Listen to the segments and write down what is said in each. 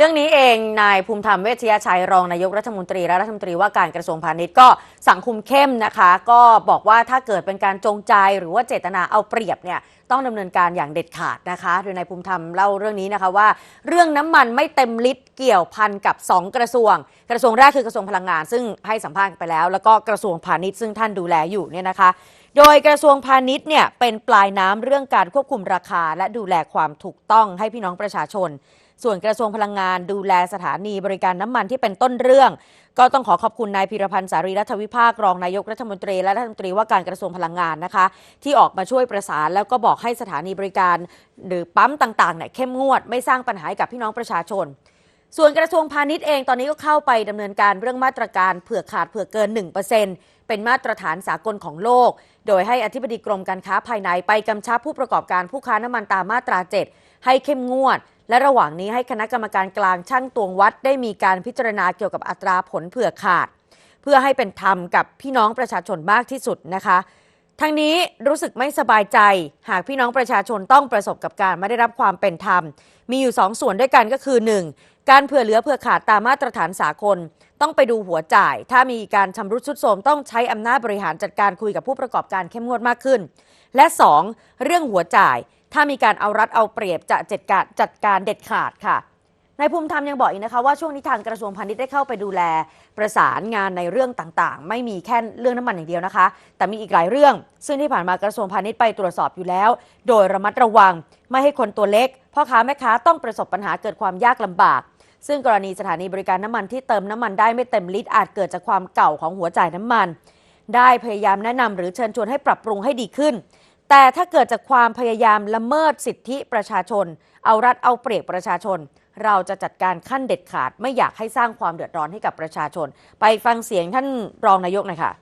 เรื่องนี้เองนายภูมิธรรมเวชยชัยรองนายกรัฐมนตรีและรัฐมนตรีว่าการกระทรวงพาณิชย์ก็สั่งคุมเข้มนะคะ ก็บอกว่าถ้าเกิดเป็นการจงใจหรือว่าเจตนาเอาเปรียบเนี่ยต้องดำเนินการอย่างเด็ดขาดนะคะโดยนายภูมิธรรมเล่าเรื่องนี้นะคะว่า เรื่องน้ำมันไม่เต็มลิตรเกี่ยวพันกับ 2 กระทรวง กระทรวงแรกคือกระทรวงพลังงาน ซึ่งให้สัมภาษณ์ไปแล้ว แล้วก็กระทรวงพาณิชย์ซึ่งท่านดูแลอยู่เนี่ยนะคะโดยกระทรวงพาณิชย์เนี่ยเป็นปลายน้ำเรื่องการควบคุมราคา และดูแลความถูกต้องให้พี่น้องประชาชน ส่วนกระทรวงพลังงานดูแลสถานีบริการน้ำมันที่เป็นต้นเรื่อง ก็ต้องขอขอบคุณนายพิรพันธ์สารีรัฐวิภาครองนายกรัฐมนตรี และรัฐมนตรีว่าการกระทรวงพลังงานนะคะ ที่ออกมาช่วยประสานแล้วก็บอกให้สถานีบริการ หรือปั๊มต่างๆเนี่ยเข้มงวดไม่สร้างปัญหาให้กับพี่น้องประชาชน ส่วนกระทรวงพาณิชย์เองตอนนี้ก็เข้าไปดำเนินการเรื่องมาตรการเผื่อขาดเผื่อเกิน 1%เป็นมาตรฐานสากลของโลก โดยให้อธิบดีกรมการค้าภายในไปกำชับผู้ประกอบการผู้ค้าน้ำมันตามมาตรา 7 ให้เข้มงวด และระหว่างนี้ให้คณะกรรมการกลางช่างตวงวัด ได้มีการพิจารณาเกี่ยวกับอัตราผลเผื่อขาด เพื่อให้เป็นธรรมกับพี่น้องประชาชนมากที่สุดนะคะ ทั้งนี้รู้สึกไม่สบายใจ หากพี่น้องประชาชนต้องประสบกับการไม่ได้รับความเป็นธรรม มีอยู่ 2 ส่วนด้วยกันก็คือ 1. การเผื่อเหลือเผื่อขาดตามมาตรฐานสากล ต้องไปดูหัวจ่าย ถ้ามีการชำรุดทรุดโทรมต้องใช้อำนาจบริหารจัดการคุยกับผู้ประกอบการเข้มงวดมากขึ้น และ 2. เรื่องหัวจ่าย ถ้ามีการเอารัดเอาเปรียบจะจัดการจัดการเด็ดขาดค่ะ นายภูมิธรรมยังบอกอีกนะคะว่าช่วงนี้ทางกระทรวงพาณิชย์ได้เข้าไปดูแล ประสานงานในเรื่องต่างๆ ไม่มีแค่เรื่องน้ำมันอย่างเดียวนะคะ แต่มีอีกหลายเรื่อง ซึ่งที่ผ่านมากระทรวงพาณิชย์ไปตรวจสอบอยู่แล้ว โดยระมัดระวัง ไม่ให้คนตัวเล็กพ่อค้าแม่ค้าต้องประสบปัญหาเกิดความยากลำบาก ซึ่งกรณีสถานีบริการน้ำมันที่เติมน้ำมันได้ไม่เต็มลิตรอาจเกิดจากความเก่าของหัวจ่ายน้ำมัน ได้พยายามแนะนำหรือเชิญชวนให้ปรับปรุงให้ดีขึ้น แต่ถ้าเกิดจากความพยายามละเมิดสิทธิประชาชน เอารัดเอาเปรียบประชาชน เราจะจัดการขั้นเด็ดขาด ไม่อยากให้สร้างความเดือดร้อนให้กับประชาชน ไปฟังเสียงท่านรองนายกหน่อยค่ะ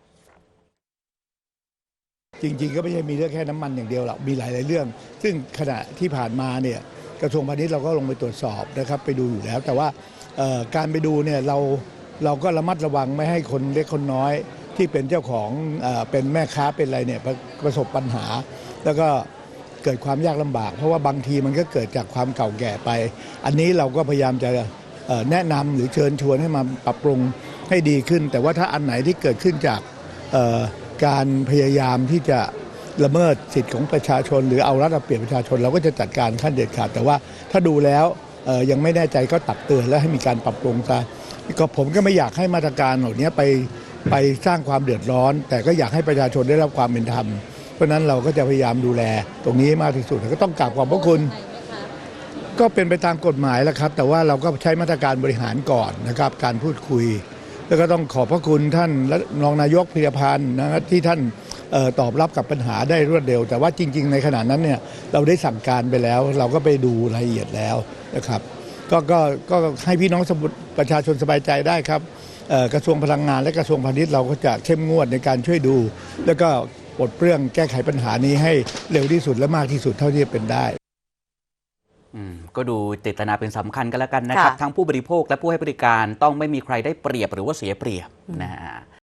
จริงๆ ก็ไม่ใช่มีเรื่องแค่น้ำมันอย่างเดียวหรอกมีหลาย ๆ เรื่อง ซึ่งขณะที่ผ่านมาเนี่ยกระทรวงพาณิชย์เราก็ลงไปตรวจสอบนะครับไปดูอยู่แล้ว แต่ว่าการไปดูเนี่ยเราเราก็ระมัดระวังไม่ให้คนเล็กคนน้อย ที่เป็นเจ้าของเป็นแม่ค้าเป็นอะไรเนี่ยประสบปัญหา แล้วก็เกิดความยากลำบาก เพราะว่าบางทีมันก็เกิดจากความเก่าแก่ไป อันนี้เราก็พยายามจะแนะนำหรือเชิญชวนให้มาปรับปรุงให้ดีขึ้น แต่ว่าถ้าอันไหนที่เกิดขึ้นจากการพยายามที่จะละเมิดสิทธิ์ของประชาชน หรือเอารัดเอาเปรียบประชาชน เราก็จะจัดการขั้นเด็ดขาด แต่ว่าถ้าดูแล้วยังไม่แน่ใจก็ตักเตือนและให้มีการปรับปรุงซะก็ผมก็ไม่อยากให้มาตรการเหล่านี้ไป ไปสร้างความเดือดร้อน แต่ก็อยากให้ประชาชนได้รับความเป็นธรรม เพราะนั้นเราก็จะพยายามดูแล ตรงนี้ให้มากที่สุดก็ต้องกราบขอบพระคุณ ก็เป็นไปตามกฎหมายแล้วครับ แต่ว่าเราก็ใช้มาตรการบริหารก่อนนะครับ การพูดคุย แล้วก็ต้องขอบพระคุณท่านและรองนายกพิรพันธ์นะครับที่ท่านออตอบรับกับปัญหาได้รวดเร็ว แต่ว่าจริง ๆ ในขณะนั้นเนี่ยเราได้สั่งการไปแล้ว เราก็ไปดูรายละเอียดแล้วนะครับ ก็ก็ก็ให้พี่น้องสมุทรประชาชนสบายใจได้ครับ กระทรวงพลังงานและกระทรวงพาณิชย์เราก็จะเข้มงวดในการช่วยดู แล้วก็ปลดเปลื้องแก้ไขปัญหานี้ให้เร็วที่สุดและมากที่สุดเท่าที่จะเป็นได้อืมก็ดูเจตนาเป็นสำคัญกันแล้วกันนะครับค่ะทั้งผู้บริโภคและผู้ให้บริการต้องไม่มีใครได้เปรียบหรือว่าเสียเปรียบนะฮะ